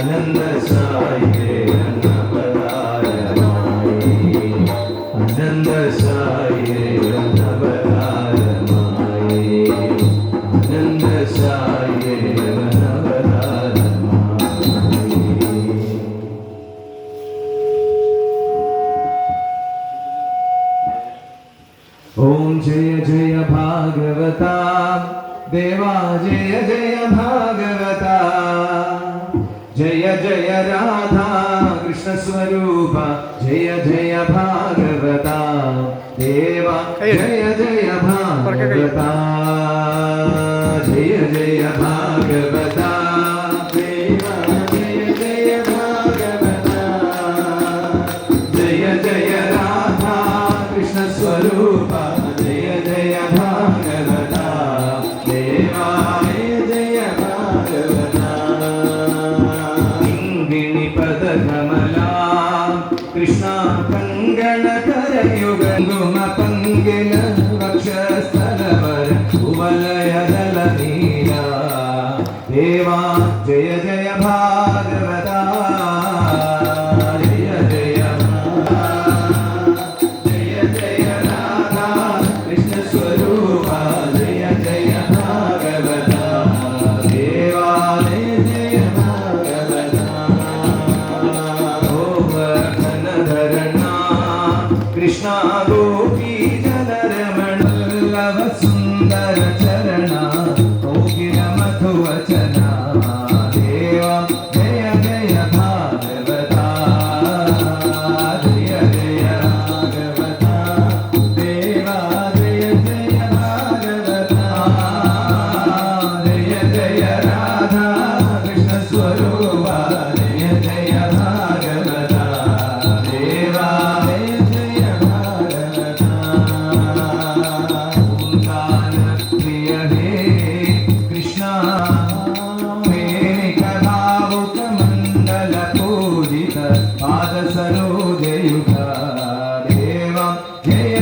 आनंद साई रे अन्नपदाय माये आनंद साई रे अन्नपदाय जय जय भागवता, देवा जय जय भागवता। जय जय राधा कृष्णस्वरूप जय जय भागवता। देवा जय जय भागवता। जय जय भागवता। കമലാം കൃഷ്ണ കങ്കണ കരയുഗുമ ജയ ജയ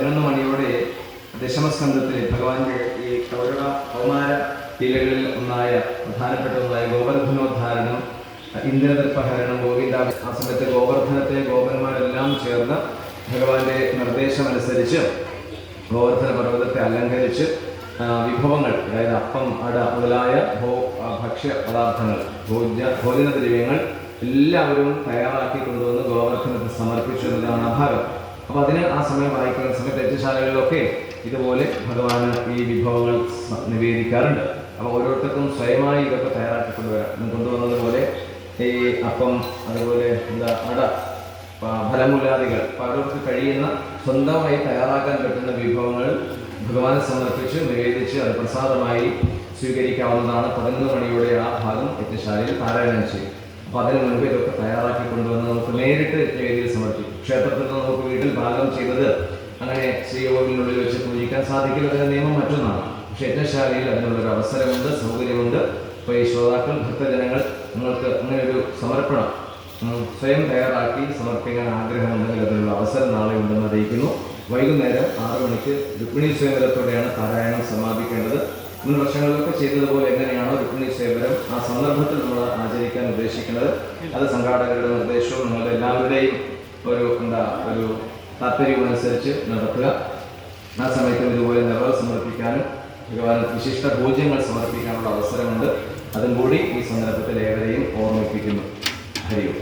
പതിനൊന്ന് മണിയോടെ ദശമസ്കന്ധത്തിലെ ഭഗവാന്റെ ഈ കൗരവ കൗമാര ലീലകളിൽ ഒന്നായ പ്രധാനപ്പെട്ട ഒന്നായ ഗോവർദ്ധനോദ്ധാരണം ഇന്ദ്രതർപ്പഹരണം ഗോവിന്ദ ആ സമയത്ത് ഗോവർദ്ധനത്തെ ഗോപന്മാരെല്ലാം ചേർന്ന് ഭഗവാന്റെ നിർദ്ദേശമനുസരിച്ച് ഗോവർദ്ധന പർവതത്തെ അലങ്കരിച്ച് വിഭവങ്ങൾ അതായത് അപ്പം അട മുതലായ ഭോ ഭക്ഷ്യ പദാർത്ഥങ്ങൾ ഭോജ്യ ഭോജന ദ്രവ്യങ്ങൾ എല്ലാവരും തയ്യാറാക്കി കൊണ്ടുവന്ന് ഗോവർദ്ധനത്തെ സമർപ്പിച്ചു എന്നതാണ് ആ ഭാഗം. അപ്പോൾ അതിന് ആ സമയം വായിക്കുന്ന സമയത്ത് യജ്ഞശാലകളിലൊക്കെ ഇതുപോലെ ഭഗവാന് ഈ വിഭവങ്ങൾ നിവേദിക്കാറുണ്ട്. അപ്പോൾ ഓരോരുത്തർക്കും സ്വയമായി ഇതൊക്കെ തയ്യാറാക്കി കൊണ്ടുവരാം കൊണ്ടുവന്നതുപോലെ ഈ അപ്പം അതുപോലെ എന്താ അട ഫലമൂലാദികൾ പലർക്ക് കഴിയുന്ന സ്വന്തമായി തയ്യാറാക്കാൻ പറ്റുന്ന വിഭവങ്ങൾ ഭഗവാനെ സമർപ്പിച്ച് നിവേദിച്ച് അത് പ്രസാദമായി സ്വീകരിക്കാവുന്നതാണ് പതിനൊന്ന് മണിയോടെ ആ ഭാഗം യജ്ഞശാലയിൽ പാരായണം ചെയ്യും. അപ്പോൾ അതിന് മുൻപ് ഇതൊക്കെ തയ്യാറാക്കി കൊണ്ടുവന്ന് നമുക്ക് നേരിട്ട് യജ്ഞവേദിയിൽ സമർപ്പിക്കും. ക്ഷേത്രത്തിൽ നിന്ന് വീട്ടിൽ പാകം ചെയ്തത് അങ്ങനെ ശ്രീകോവിലിനുള്ളിൽ വെച്ച് പൂജിക്കാൻ സാധിക്കില്ല നിയമം മറ്റൊന്നാണ്. പക്ഷെ യജ്ഞശാലയിൽ അതിനുള്ളൊരു അവസരമുണ്ട് സൗകര്യമുണ്ട്. അപ്പോൾ ഈ ശ്രോതാക്കൾ ഭക്തജനങ്ങൾ നിങ്ങൾക്ക് അങ്ങനെ ഒരു സമർപ്പണം സ്വയം തയ്യാറാക്കി സമർപ്പിക്കാൻ ആഗ്രഹമുണ്ടെങ്കിൽ അതിനുള്ള അവസരം നാളെ ഉണ്ടെന്ന് അറിയിക്കുന്നു. വൈകുന്നേരം ആറു മണിക്ക് രുക്മിണി സ്വയംവരത്തോടെയാണ് പാരായണം സമാപിക്കേണ്ടത്. മുൻ വർഷങ്ങളിലൊക്കെ ചെയ്തതുപോലെ എങ്ങനെയാണോ രുക്മിണി സ്വയംവരം ആ സന്ദർഭത്തിൽ നമ്മൾ ആചരിക്കാൻ ഉദ്ദേശിക്കുന്നത്. അത് സംഘാടകരുടെ നിർദ്ദേശവും നിങ്ങളുടെ എല്ലാവരുടെയും ഒരു എന്താ ഒരു താല്പര്യമനുസരിച്ച് നടത്തുക. ആ സമയത്ത് ഇതുപോലെ നിറവ് സമർപ്പിക്കാനും ഭഗവാൻ വിശിഷ്ട പൂജ്യങ്ങൾ സമർപ്പിക്കാനുള്ള അവസരമുണ്ട്. അതും കൂടി ഈ സന്ദർഭത്തിൽ ഏവരെയും ഓർമ്മിപ്പിക്കുന്നു. ഹരിയും